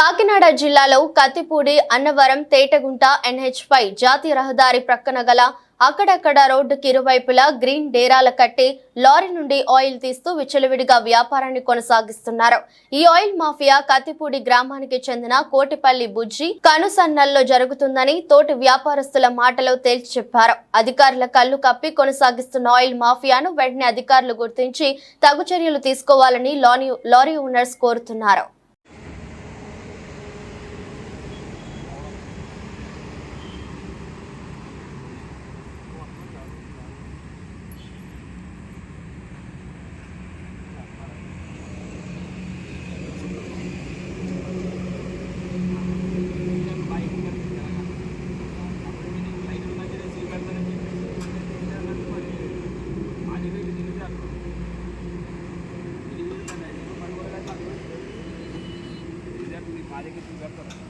కాకినాడ జిల్లాలో కత్తిపూడి అన్నవరం తేటగుంట ఎన్హెచ్ పై జాతీయ రహదారి ప్రక్కన గల అక్కడక్కడ రోడ్డుకి ఇరువైపులా గ్రీన్ డేరాల కట్టి లారీ నుండి ఆయిల్ తీస్తూ విచ్చలవిడిగా వ్యాపారాన్ని కొనసాగిస్తున్నారు. ఈ ఆయిల్ మాఫియా కత్తిపూడి గ్రామానికి చెందిన కోటిపల్లి బుజ్జి కనుసన్నల్లో జరుగుతుందని తోటి వ్యాపారస్తుల మాటలో తేల్చి చెప్పారు. అధికారుల కళ్ళు కప్పి కొనసాగిస్తున్న ఆయిల్ మాఫియాను వెంటనే అధికారులు గుర్తించి తగు చర్యలు తీసుకోవాలని లారీ లారీ ఓనర్స్ కోరుతున్నారు. आगे की सुविधा